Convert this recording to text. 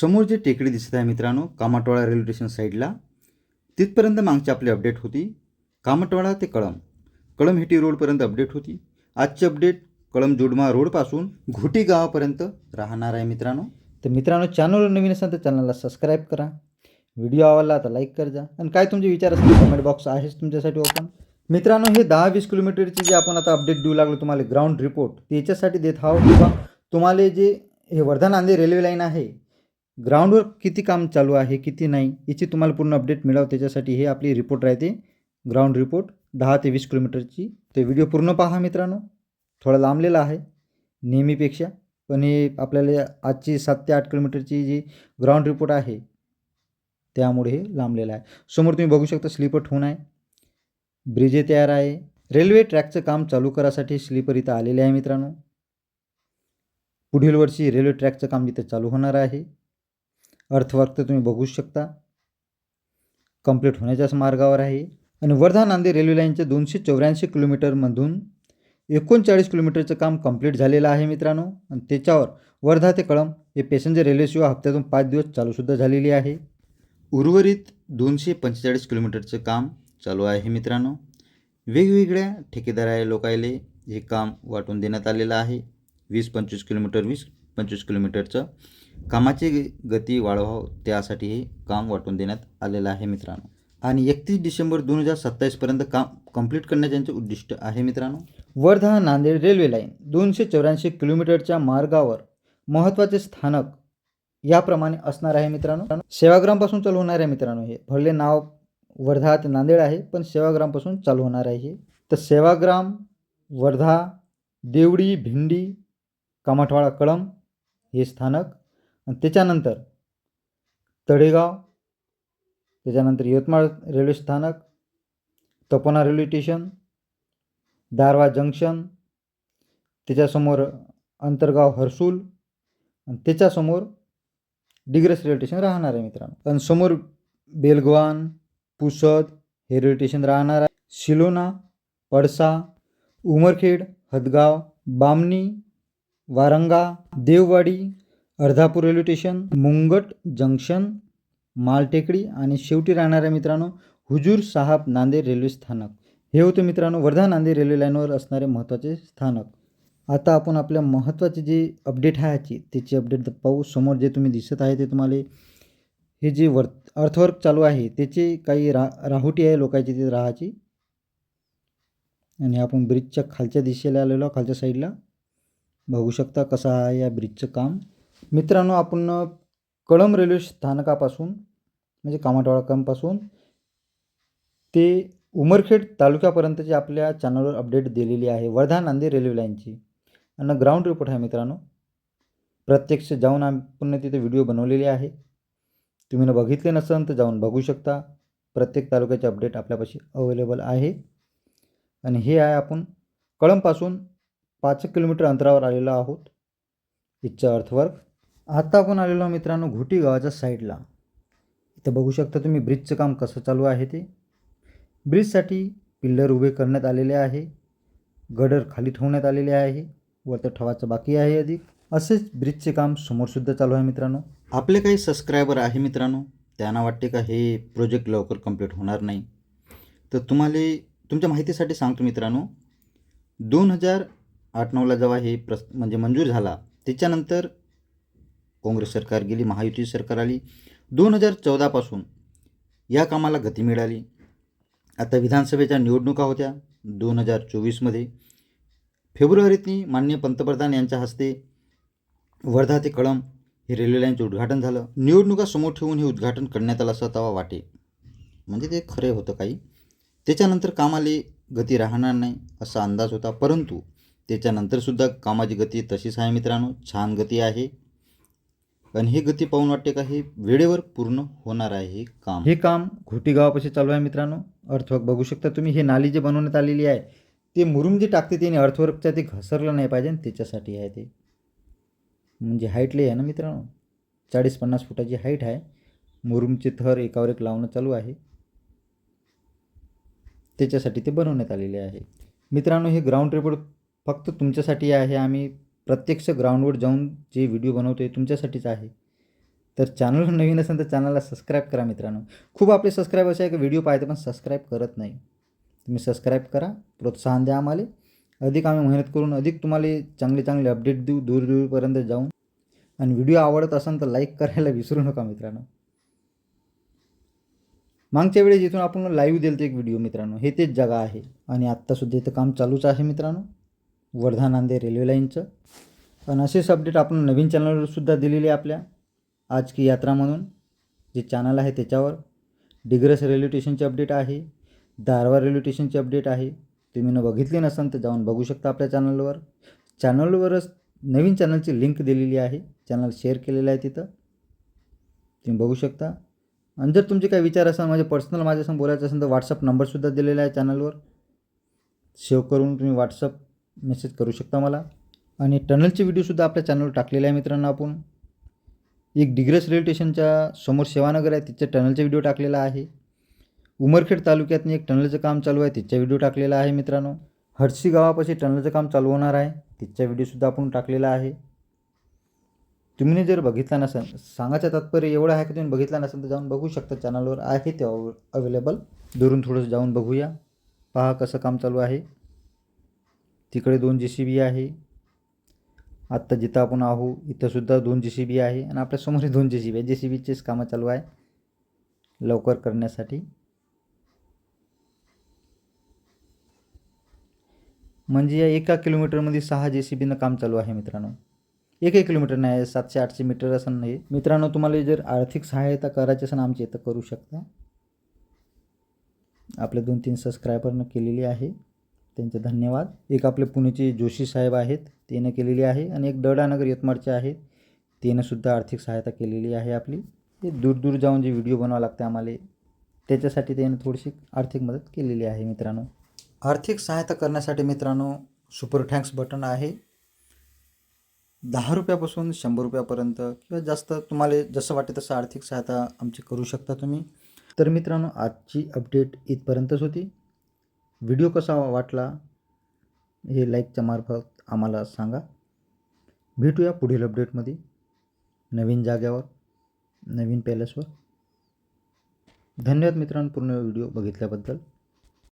समोर जे टेकडी दिसत आहे मित्रांनो कामाटवाडा रेल्वे स्टेशन साईडला तिथपर्यंत मागची आपली अपडेट होती. कामटवाडा ते कळम कळम हिटी रोडपर्यंत अपडेट होती. आजची अपडेट कळम जोडमा रोडपासून घोटी गावापर्यंत राहणार आहे मित्रांनो. तर मित्रांनो चॅनलवर नवीन असाल तर चॅनलला सबस्क्राईब करा. व्हिडिओ आवडला तर लाईक कर जा आणि काय तुमचे विचार असतील कमेंट बॉक्स आहेच तुमच्यासाठी ओपन मित्रांनो हे दहा वीस किलोमीटरची जे आपण आता अपडेट देऊ लागलो तुम्हाला ग्राउंड रिपोर्ट त्याच्यासाठी देत आहोत. किंवा तुम्हाला जे हे वर्धा नांदे रेल्वे लाईन आहे ग्राउंडवर किती काम चालू आहे किती नाही याची तुम्हाला पूर्ण अपडेट मिळावं त्याच्यासाठी हे आपली रिपोर्ट राहते. ग्राउंड रिपोर्ट दहा ते वीस किलोमीटरची. ते व्हिडिओ पूर्ण पहा मित्रांनो. थोडा लांबलेला आहे नेहमीपेक्षा. पण हे आपल्याला आजची सात ते आठ किलोमीटरची जी ग्राउंड रिपोर्ट आहे त्यामुळे हे लांबलेलं आहे. समोर तुम्ही बघू शकता स्लीपर ठोन आहे. ब्रिजे तयार आहे. रेल्वे ट्रॅकचं काम चालू करासाठी स्लीपर इथं आलेले आहे मित्रांनो. पुढील वर्षी रेल्वे ट्रॅकचं काम इथं चालू होणार आहे. अर्थवर्क तर तुम्ही बघू शकता. कंप्लीट होण्याच्याच मार्गावर आहे. आणि वर्धा नांदेड रेल्वे लाईनच्या दोनशे चौऱ्याऐंशी किलोमीटरमधून एकोणचाळीस किलोमीटरचं काम कंप्लीट झालेलं आहे मित्रांनो. आणि त्याच्यावर वर्धा ते कळम हे पॅसेंजर रेल्वे सेवा हप्त्यातून पाच दिवस चालूसुद्धा झालेली आहे. उर्वरित दोनशे पंचेचाळीस किलोमीटरचं काम चालू आहे मित्रांनो. वेगवेगळ्या ठेकेदारा लोकायले हे काम वाटून देण्यात आलेलं आहे. वीस पंचवीस किलोमीटर वीस पंचवीस किलोमीटरचं कामाची गती वाढवावं त्यासाठी हे काम वाटून देण्यात आलेलं आहे मित्रांनो. आणि एकतीस डिसेंबर दोन हजार सत्तावीसपर्यंत काम कंप्लीट करण्याचे यांचे उद्दिष्ट आहे मित्रांनो. वर्धा नांदेड रेल्वे लाईन दोनशे चौऱ्याऐंशी किलोमीटरच्या मार्गावर महत्त्वाचे स्थानक याप्रमाणे असणार आहे मित्रांनो. सेवाग्रामपासून चालू होणार आहे मित्रांनो हे. भरले नाव वर्धा ते नांदेड आहे पण सेवाग्रामपासून चालू होणार आहे हे. तर सेवाग्राम वर्धा देवडी भिंडी कामाठवाडा कळम हे स्थानक आणि त्याच्यानंतर तळेगाव त्याच्यानंतर यवतमाळ रेल्वे स्थानक Tapona railway station Darwha junction त्याच्यासमोर अंतरगाव हर्सूल आणि त्याच्यासमोर डिग्रस रेल्वे स्टेशन राहणार आहे मित्रांनो. आणि समोर बेलगवान पुसद हे रेल्वे स्टेशन राहणार आहे. Shilona Padsa Umarkhed Hadgaon Bamni Waranga Devwadi Ardhapur railway station Mungat junction Maltekdi आणि शेवटी राहणाऱ्या मित्रांनो हुजूर साहब नांदेड रेल्वे स्थानक. हे होते मित्रांनो वर्धा नांदेड रेल्वे लाईनवर असणारे महत्त्वाचे स्थानक. आता आपण आपल्या महत्त्वाचे जे अपडेट आहे त्याची अपडेट पाहू. समोर जे तुम्ही दिसत आहे ते तुम्हाला हे जे वर् अर्थवर्क चालू आहे त्याची काही रा राहुटी आहे लोकांची ते राहायची. आणि आपण ब्रिजच्या खालच्या दिशेला आलेलो खालच्या साईडला बघू शकता कसं आहे या ब्रिजचं काम. मित्रांनो आपण कळम रेल्वे स्थानकापासून म्हणजे कामाटवाडापासून ते उमरखेड तालुक्यापर्यंतची आपल्या चॅनलवर अपडेट दिलेली आहे. वर्धा नांदेड रेल्वे लाईनची. आणि ग्राउंड रिपोर्ट आहे मित्रांनो. प्रत्यक्ष जाऊन आपण तिथे व्हिडिओ बनवलेले आहे. तुम्ही न बघितले नसेल तर जाऊन बघू शकता. प्रत्येक तालुक्याचे अपडेट आपल्यापाशी अवेलेबल आहे. आणि हे आहे आपण कळमपासून पाच किलोमीटर अंतरावर आलेलो आहोत. इथचं अर्थवर्क आता आपण आलेलो मित्रांनो घोटी गावाच्या साईडला. इथं बघू शकता तुम्ही ब्रिजचं काम कसं चालू आहे ते. ब्रिजसाठी पिल्लर उभे करण्यात आलेले आहे. गडर खाली ठेवण्यात आलेले आहे. वरतं ठेवायचं बाकी आहे अधिक. असेच ब्रिजचे काम समोरसुद्धा चालू आहे मित्रांनो. आपले काही सबस्क्रायबर आहे मित्रांनो त्यांना वाटते का हे प्रोजेक्ट लवकर कंप्लीट होणार नाही? तर तुम्हाला तुमच्या माहितीसाठी सांगतो मित्रांनो दोन हजार आठ नऊला जेव्हा हे प्रस म्हणजे मंजूर झाला त्याच्यानंतर काँग्रेस सरकार गेली महायुती सरकार आली. दोन हजार चौदापासून या कामाला गती मिळाली. आता विधानसभेच्या निवडणुका होत्या दोन हजार चोवीसमध्ये. फेब्रुवारीतनी माननीय पंतप्रधान यांच्या हस्ते वर्धा ते कळम हे रेल्वे लाईनचं उद्घाटन झालं. निवडणुका समोर ठेवून हे उद्घाटन करण्यात आलं असं तवा वाटे. म्हणजे ते खरे होतं काही. त्याच्यानंतर कामाले गती राहणार नाही असा अंदाज होता. परंतु त्याच्यानंतरसुद्धा कामाची गती तशीच आहे मित्रांनो. छान गती आहे. आणि ही गती पाहून वाटते का हे वेळेवर पूर्ण होणार आहे हे काम. हे काम घोटी गावापाशी चालू आहे मित्रांनो. अर्थवर्क बघू शकता तुम्ही. हे नाली जे बनवण्यात आलेली आहे ते मुरुम जे टाकते त्याने अर्थवर्कच्या ते घसरलं नाही पाहिजे त्याच्यासाठी आहे ते. म्हणजे हाईटले आहे ना मित्रांनो. चाळीस पन्नास फुटाची हाईट आहे. मुरुमचे थर एकावर एक लावणं चालू आहे. त्याच्यासाठी ते बनवण्यात आलेले आहे. मित्रांनो हे ग्राउंड रिपोर्ट फक्त तुमच्यासाठी आहे. आम्ही प्रत्यक्ष ग्राउंडवर जाऊन जे व्हिडिओ बनवतो आहे तुमच्यासाठीच आहे. तर चॅनल नवीन असेल तर चॅनलला सबस्क्राईब करा मित्रांनो. खूप आपले सबस्क्राईब असे आहे की व्हिडिओ पाहते पण सबस्क्राईब करत नाही. तुम्ही सबस्क्राईब करा प्रोत्साहन द्या आम्हाला. अधिक आम्ही मेहनत करून अधिक तुम्हाला चांगले चांगले अपडेट देऊ दूर दूरपर्यंत जाऊन. आणि व्हिडिओ आवडत असेल तर लाईक करायला विसरू नका मित्रांनो. मागच्या वेळेस इथून आपण लाईव्ह दिलं एक व्हिडिओ मित्रांनो. हे तेच जागा आहे. आणि आत्तासुद्धा इथं काम चालूच आहे मित्रांनो. वर्धा नांदेड रेल्वे लाईनचं. आणि असेच अपडेट आपण नवीन चॅनलवरसुद्धा दिलेली दिलेले आहे आपल्या. आज की यात्रा म्हणून जे चॅनल आहे त्याच्यावर. डिग्रस रेल्वे स्टेशनचे अपडेट आहे. दारवा रेल्वे स्टेशनचे अपडेट आहे. तुम्ही न बघितले नसाल तर जाऊन बघू शकता आपल्या चॅनलवर चॅनलवरच नवीन चॅनलची लिंक दिलेली आहे. चॅनल शेअर केलेलं आहे तिथं. तुम्ही बघू शकता. आणि जर तुमचे काही विचार असाल माझे पर्सनल माझ्यासमोर बोलायचं असेल तर व्हॉट्सअप नंबरसुद्धा दिलेला आहे चॅनलवर सेव्ह करून तुम्ही व्हॉट्सअप मेसेज करू शकता मला. आणि टनलचे व्हिडिओसुद्धा आपल्या चॅनलवर टाकलेले आहे मित्रांनो आपण. एक डिग्रस रेल्वे स्टेशनच्या समोर सेवानगर आहे तिच्या टनलचा व्हिडिओ टाकलेला आहे. उमरखेड तालुक्यात एक टनलचं काम चालू आहे तिचा व्हिडिओ टाकलेला आहे मित्रांनो. हडसी गावापाशी टनलचं काम चालू होणार आहे तिचा व्हिडिओसुद्धा आपण टाकलेला आहे. तुम्ही जर बघितला नसेल सांगायचं तात्पर्य एवढं आहे की तुम्ही बघितला नसेल तर जाऊन बघू शकता चॅनलवर आहे ते अवेलेबल दुरून थोडंसं जाऊन बघूया. पहा कसं काम चालू आहे. तिकडे दोन जे सी बी आहे. आत्ता जिथं आपण आहो इथंसुद्धा दोन जे सी बी आहे आणि आपल्यासमोरही दोन जे सी बी आहे. जे सी बीचेच कामं चालू आहे लवकर करण्यासाठी. म्हणजे या एका किलोमीटरमध्ये सहा जे सी बीनं काम चालू आहे मित्रांनो. एक एक किलोमीटर नाही सातशे आठशे मीटर असं नाही. मित्रांनो तुम्हाला जर आर्थिक सहायता करायची असेल आमची इथं करू शकता. आपले दोन तीन सबस्क्रायबरनं केलेली आहे. त्यांचे धन्यवाद. एक आपले पुणेचे जोशी साहेब आहेत त्यानं केलेली आहे आणि एक दडानगर यवतमाळचे आहेत त्यानं सुद्धा आर्थिक सहायता केलेली आहे आपली. ते दूर दूर जाऊन जे व्हिडिओ बनावं लागते आम्हाला त्याच्यासाठी त्यानं थोडीशी आर्थिक मदत केलेली आहे मित्रांनो. आर्थिक सहायता करण्यासाठी मित्रांनो सुपर थँक्स बटन आहे. दहा रुपयापासून शंभर रुपयापर्यंत किंवा जास्त तुम्हाला जसं वाटते तसं आर्थिक सहायता आमची करू शकता तुम्ही. तर मित्रांनो आजची अपडेट इथपर्यंतच होती. व्हिडिओ कसा वाटला हे लाईकच्या मार्फत आम्हाला सांगा. भेटूया पुढील अपडेटमध्ये. नवीन जाग्यावर नवीन पॅलेसवर धन्यवाद मित्रांनो पूर्ण व्हिडिओ बघितल्याबद्दल.